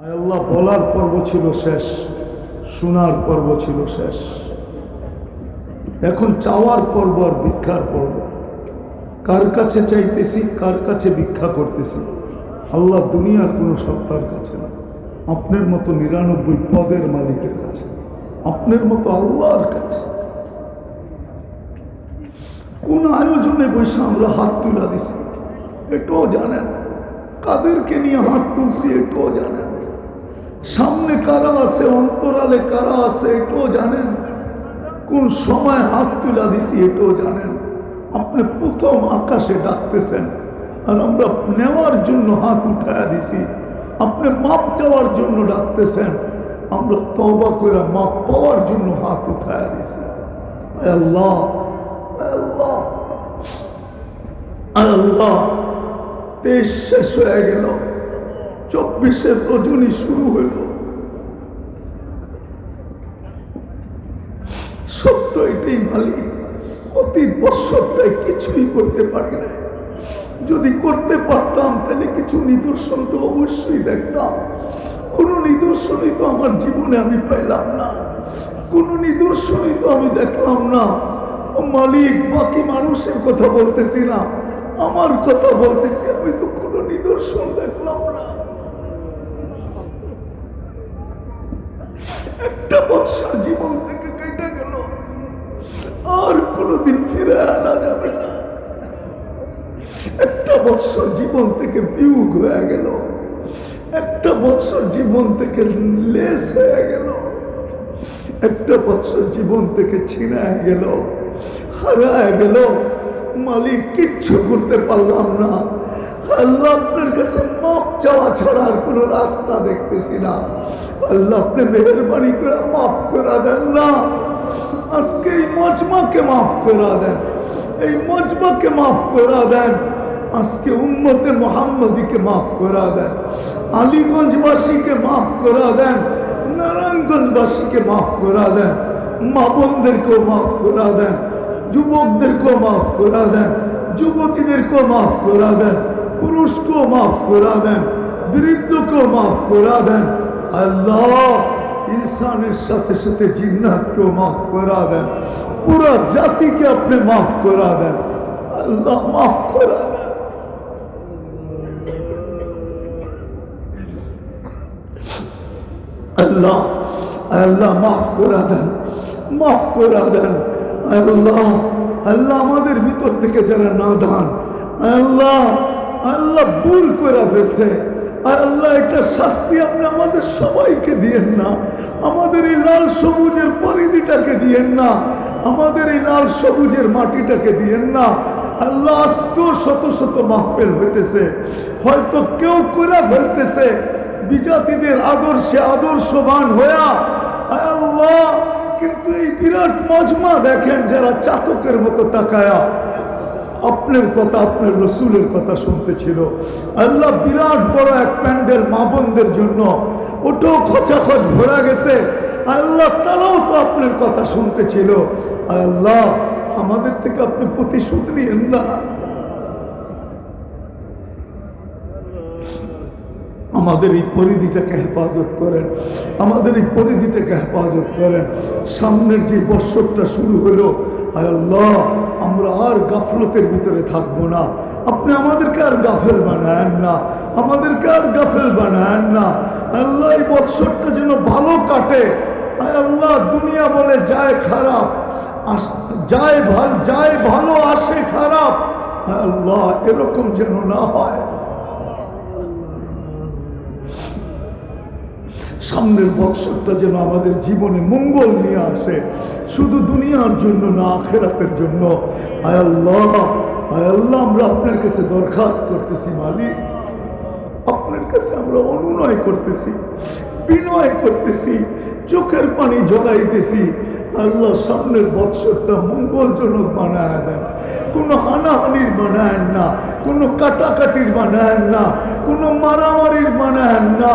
আল্লাহ, বলার পর্ব ছিল শেষ, শোনার পর্ব ছিল শেষ। এখন চাওয়ার পর্ব আর ভিক্ষার পর্ব। কার কাছে চাইতেছি, কার কাছে ভিক্ষা করতেছি? আল্লাহ দুনিয়ার কোনো সত্তার কাছে না। আপনার মতো নিরানব্বই পদের মালিকের কাছে। আপনার মতো আল্লাহর কাছে। কোন আয়োজনে বসে আমরা হাত তুলা দিছি। এটাও জানেন। কাদেরকে নিয়ে হাত তুলছি, এটাও জানেন। সামনে কারা আছে, অন্তরালে কারা আছে, এটাও জানেন। কোন সময় হাত তুলা দিছি, এটাও জানেন। আপনি প্রথম আকাশে ডাকতেছেন, আর আমরা নেওয়ার জন্য হাত উঠায়া দিছি। আপনি মাপ যাওয়ার জন্য ডাকতেছেন, আমরা তবা করে মাপ পাওয়ার জন্য হাত উঠায়া দিছি। আল্লাহ আল্লাহ আল্লাহ তেইশ শেষ হয়ে গেল। চব্বিশের রজনী শুরু হইল। সত্য এটাই মালিক, অতীত বৎসরটায় কিছুই করতে পারি না যদি করতে পারতাম, তাহলে কিছু নিদর্শন তো অবশ্যই দেখতাম। কোনো নিদর্শনই তো আমার জীবনে আমি পাইলাম না। কোনো নিদর্শনই তো আমি দেখলাম না। মালিক, বাকি মানুষের কথা বলতেছি না। আমার কথা বলতেছি, আমি তো কোনো নিদর্শন দেখলাম একটা বৎসর জীবন থেকে কেটে গেল। আর কোনোদিন ফিরে আনা যাবে না। একটা বৎসর জীবন থেকে বিয়োগ হয়ে গেল। একটা বৎসর জীবন থেকে লেস হয়ে গেল। একটা বৎসর জীবন থেকে ছিনায় গেল। হারায় গেল। মালিক, কিচ্ছু করতে পারলাম না। আল্লাহ আপনার কাছে মাপ চাওয়া ছাড়া আর কোনো রাস্তা দেখতেছি না আল্লাহ আপনি মেহরবানি করে মাফ করা দেন না আজকে এই মজমাকে মাফ করা দেন এই মজমাকে মাফ করা দেন আজকে উম্মতে মোহাম্মদীকে মাফ করা দেন আলীগঞ্জবাসীকে মাফ করা দেন নারায়ণগঞ্জবাসীকে মাফ করা দেন মা বোনদেরকেও মাফ করা দেন যুবকদেরকেও মাফ করা দেন যুবতীদেরকেও মাফ করা দেন পুরুষকেও মাফ করা দেন বৃদ্ধকেও মাফ করা দেন। আল্লাহ ইনসানের সাথে সাথে জিন্নাতকেও মাফ করা দেন। পুরা জাতিকে আপনি মাফ করা দেন। আল্লাহ মাফ করা দেন। আল্লাহ আল্লাহ মাফ করা দেন। মাফ করা দেন। আল্লাহ আল্লাহ আমাদের ভিতর থেকে যারা নাদান আল্লাহ আল্লাহ ভুল করে ফেলছে। আল্লাহ এটা শাস্তি আপনি আমাদের সবাইকে দিয়েন না। আমাদের এই লাল সবুজের পরিধিটাকে দিয়েন না। আমাদের এই লাল সবুজের মাটিটাকে দিয়েন না। আল্লাহ আজকেও শত শত মাহফেল হইতেছে। হয়তো কেউ করে ফেলতেছে, বিজাতিদের আদর্শে আদর্শবান হইয়া। আল্লাহ, কিন্তু এই বিরাট মজমা দেখেন যারা চাতকের মতো তাকায়া। আপনার কথা, আপনার রসুলের কথা শুনতেছিল আল্লাহ বিরাট বড় এক প্যান্ডেল মা বোনদের জন্য ওটাও খচাখচ ভরা গেছে। আল্লাহ তারাও তো আপনার কথা শুনতেছিল আল্লাহ, আমাদের থেকে আপনি প্রতিশোধ নিয়েন না। আমাদের এই পরিধিটাকে হেফাজত করেন। আমাদের এই পরিধিটাকে হেফাজত করেন। সামনের যে বৎসরটা শুরু হলো, আল্লাহ আমরা আর গাফলতের ভিতরে থাকব না। আপনি আমাদেরকে আর গাফেল বানায়েন না। আমাদেরকে আর গাফেল বানায়েন না। আল্লাহ এই বৎসরটা যেন ভালো কাটে। আল্লাহ, দুনিয়া বলে যায় খারাপ। যায় ভালো, যায় ভালো, আসে খারাপ। আল্লাহ, এরকম যেন না হয়। সামনের বৎসরটা যেন আমাদের জীবনে মঙ্গল নিয়ে আসে। শুধু দুনিয়ার জন্য না, আখেরাতের জন্য। আয় আল্লাহ আয় আল্লাহ, আমরা আপনার কাছে দরখাস্ত করতেছি, মালিক। আপনার কাছে আমরা অনুনয় করতেছি, বিনয় করতেছি, চোখের পানি জড়াইতেছি। আল্লাহ সামনের বৎসরটা মঙ্গলজনক বানায় দেন। কোনো হানাহানির বানায়েন না, কোনো কাটাকাটির বানায়েন না, কোনো মারামারির বানায়েন না।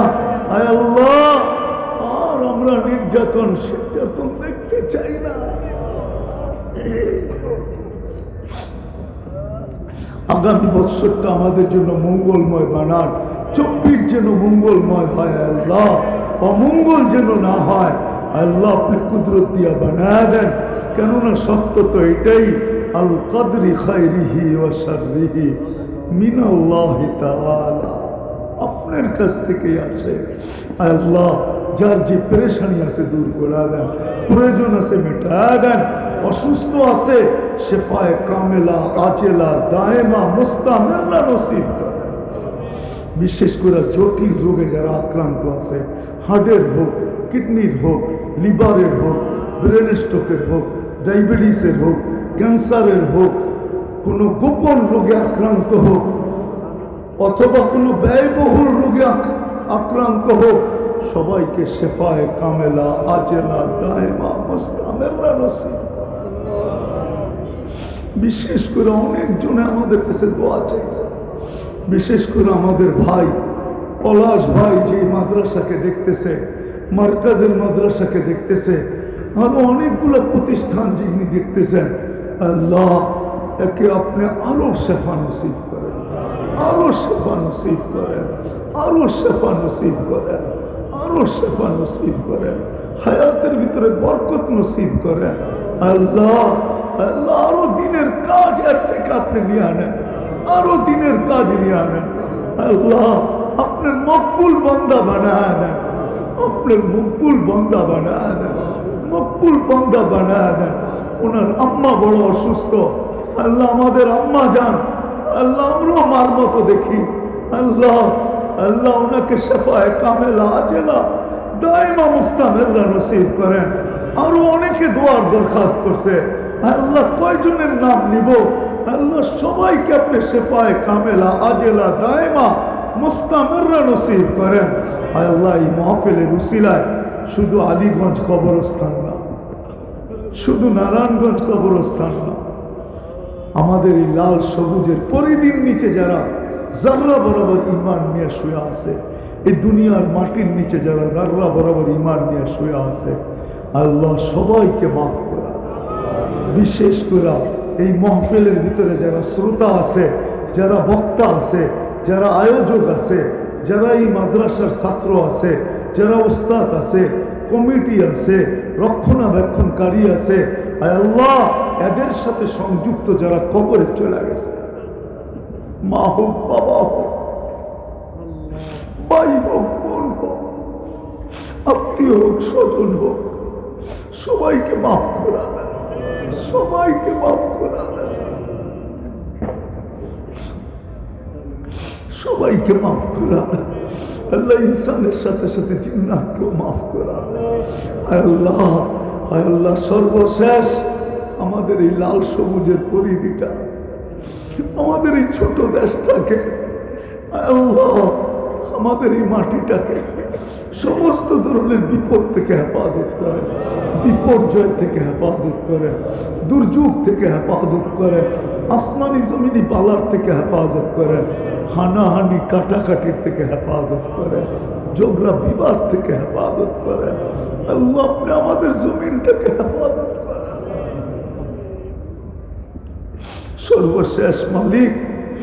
আল্লাহ, আর আমরা নির্যাতন নির্যাতন দেখতে চাই না। আগামী বৎসরটা আমাদের জন্য মঙ্গলময় বানান। চব্বিশ যেন মঙ্গলময় হয় আল্লাহ। অমঙ্গল যেন না হয় আল্লাহ, আপনি কুদরত দিয়া বানায় দেন। কেননা সত্য তো এটাই আল কদরি খাইরিহি ও শাররিহি মিনাল্লাহি তাআলা। আপনার কাছ থেকেই আসে। আল্লাহ, যার যে পেরেশানি আছে দূর করে দেন, প্রয়োজন আছে মেটা দেন, অসুস্থ আছে, শেফায় কামেলা, আজেলা, দায়েমা, মুস্তামেল্লা নসিব বিশেষ করে জটিল রোগে যারা আক্রান্ত আছে, হার্টের হোক, কিডনির হোক, লিভারের হোক, ব্রেন স্ট্রোকের হোক, ডায়াবেটিসের হোক, ক্যান্সারের হোক, কোনো গোপন রোগে আক্রান্ত হোক অথবা কোনো ব্যয়বহুল রোগে আক্রান্ত হোক, সবাইকে শেফায় কামেলা আজেলা দায়মা মস্তামেলা বিশেষ করে অনেকজনে আমাদের কাছে দোয়া চাইছে। বিশেষ করে আমাদের ভাই, পলাশ ভাই যে মাদ্রাসাকে দেখতেছে, মার্কাজের মাদ্রাসাকে দেখতেছে, আরও অনেকগুলো প্রতিষ্ঠান যিনি দেখতেছেন, আল্লাহ, একে আপনি আরও শেফা নসিব করেন। আরও শেফা নসিব করেন, আরও শেফা নসিব করেন, আরও শেফা নসিব করেন, হায়াতের ভিতরে বরকত নসিব করেন। আল্লাহ আল্লাহ আরও দিনের কাজ এর থেকে আপনি নিয়ে আনেন, আরও দিনের কাজ নিয়ে আনেন। আল্লাহ, আপনার মকবুল বন্দা বানায় দেন আপনার মকবুল বন্দা বানায় দেন মকবুল বন্দা বানায় দেন ওনার আম্মা বড় অসুস্থ, আল্লাহ আমাদের আম্মা যান আল্লাহ আমরাও মার মতো দেখি। আল্লাহ আল্লাহ ওনাকে শেফায় কামেলা আজেলা, দায়মা মুস্তামেল্লা নসিব করেন। আরও অনেকে দোয়ার দরখাস্ত করছে। আল্লাহ কয়জনের নাম নিব? আল্লাহ সবাইকে আপনি শেফায় কামেলা, আজেলা, দায়মা, মুস্তামেররা নসিব করেন। আল্লাহ, এই মাহফিলের উসিলায় শুধু আলীগঞ্জ কবরস্থান না, শুধু নারায়ণগঞ্জ কবরস্থান না আমাদের এই লাল সবুজের পরিদিন নিচে যারা জাররা বরাবর ইমান নিয়ে শুয়ে আছে, এই দুনিয়ার মাটির নিচে যারা জাররা বরাবর ইমান নিয়ে শুয়ে আছে, আল্লাহ সবাইকে মাফ করা বিশেষ করে এই মহফিলের ভিতরে যারা শ্রোতা আছে, যারা বক্তা আছে, যারা আয়োজক আছে, যারা এই মাদ্রাসার ছাত্র আছে, যারা উস্তাদ আছে, কমিটি আছে, রক্ষণাবেক্ষণকারী আছে আল্লাহ এদের সাথে সংযুক্ত যারা কবরে চলে গেছে। মা হোক, বাবা হোক। ভাই হোক, বোন হোক, আত্মীয় হোক, স্বজন হোক, সবাইকে মাফ করা সবাইকে মাফ করা সবাইকে মাফ করা আল্লাহ ইনসানের সাথে সাথে জিন্নাতকেও মাফ করা আল্লাহ আল্লাহ, সর্বশেষ আমাদের এই লাল সবুজের পরিধিটা, আমাদের এই ছোট দেশটাকে আমাদের এই মাটিটাকে সমস্ত ধরনের বিপদ থেকে হেফাজত করেন, বিপর্যয় থেকে হেফাজত করেন, দুর্যোগ থেকে হেফাজত করেন, আসমানি জমিনি পালার থেকে হেফাজত করেন, হানাহানি কাটাকাটির থেকে হেফাজত করেন যোগরা বিবাদ থেকে হেফাজত আল্লাহ আপনি আমাদের জমিনটাকে হেফাজত করেন সর্বশেষ মালিক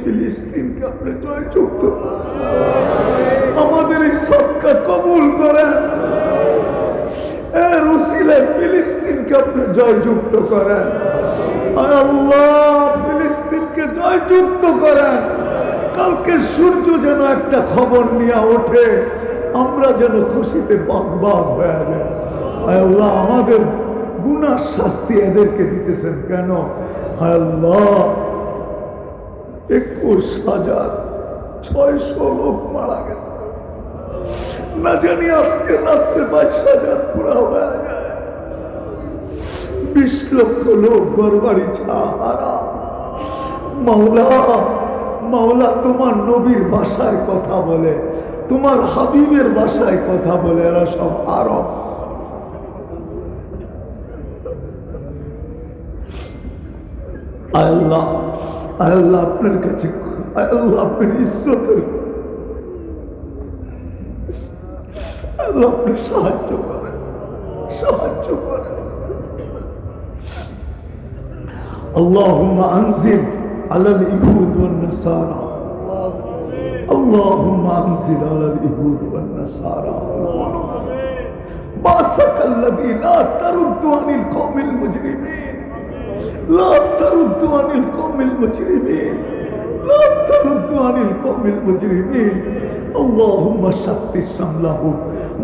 ফিলিস্তিনকে আপনি জয়যুক্ত। আমাদের এই সৎকা কবুল করেন। কালকে সূর্য যেন একটা খবর নিয়ে ওঠে, আমরা যেন খুশিতে বাগ হয়ে আল্লাহ, আমাদের গুনার শাস্তি এদেরকে দিতেছেন কেন? একুশ হাজার ছয়শো লোক মারা গেছে। না জানি আজকে রাত্রে বাইশ হাজার পুরা হয়ে বিশ লক্ষ লোক গরবাড়ি হারা। মাওলা মাওলা তোমার নবীর ভাষায় কথা বলে, তোমার হাবিবের ভাষায় কথা বলে, এরা সব আরব। আল্লাহ আয় আল্লাহ আপনার কাছে আয় আল্লাহ আপনার ইজ্জতের আল্লাহ আপনি সাহায্য করেন সাহায্য করেন اللهم انزل على اليهود والنصارى اللهم انزل على اليهود والنصارى باسك الذي لا ترد عن القوم المجرمين لا ترد عن القوم المجرمين لا ترد عن القوم المجرمين اللهم شتت شملهم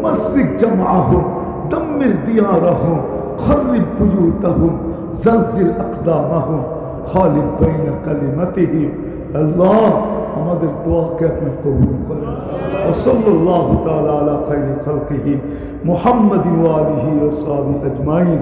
مزق جمعهم دمر ديارهم خرب بيوتهم زلزل أقدامهم خالد بين كلمتهم الله আমাদের দোয়াকে আপনি কবুল করেন ওসল্লাহ তাআলা আলা খাইরি খালকিহি মুহাম্মাদি ওয়া আলিহি ওয়া সাহবিহি আজমাইন